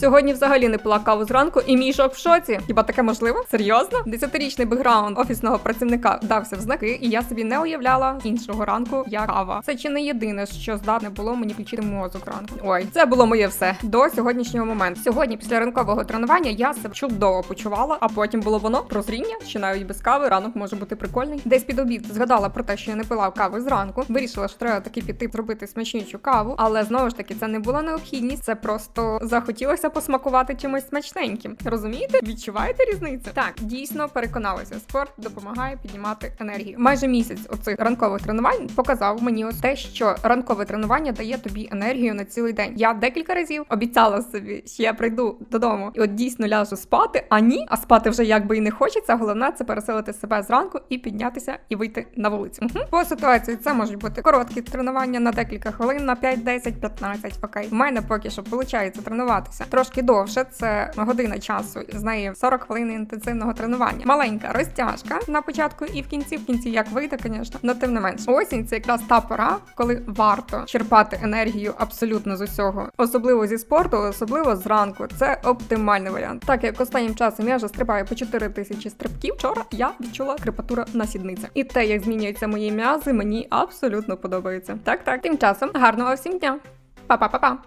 Сьогодні взагалі не пила каву зранку, і мій шок в шоці. Хіба таке можливо? Серйозно? Десятирічний бекграунд офісного працівника дався в знаки, і я собі не уявляла іншого ранку як кава. Це чи не єдине, що здатне було мені включити мозок ранку. Ой, це було моє все до сьогоднішнього моменту. Сьогодні, після ранкового тренування, я себе чудово почувала, а потім було воно прозріння, що навіть без кави ранок може бути прикольний. Десь під обід згадала про те, що я не пила кави зранку. Вирішила, що треба таки піти зробити смачнючу каву, але знову ж таки це не була необхідність, це просто захотілося посмакувати чимось смачненьким. Розумієте? Відчуваєте різницю? Так, дійсно переконалася. Спорт допомагає піднімати енергію. Майже місяць оцих ранкових тренувань показав мені ось те, що ранкове тренування дає тобі енергію на цілий день. Я декілька разів обіцяла собі, що я прийду додому і от дійсно ляжу спати. А ні, а спати вже якби і не хочеться. Головне це переселити себе зранку і піднятися і вийти на вулицю. Мгм. По ситуації це можуть бути короткі тренування на декілька хвилин, на 5, 10, 15. Окей, в мене поки що виходить тренуватися трошки довше. Це година часу. З неї 40 хвилин інтенсивного тренування. Маленька розтяжка на початку і в кінці, в кінці як вийде, звісно, але тим не менш. Осінь це якраз та пора, коли варто черпати енергію абсолютно з усього, особливо зі спорту, особливо зранку. Це оптимальний варіант. Так як останнім часом я вже стрибаю по 4 тисячі стрибків. Вчора я відчула крепатура на сідниці. І те, як змінюються мої м'язи, мені абсолютно подобається. Так, так. Тим часом гарного всім дня. Па-па-па-па.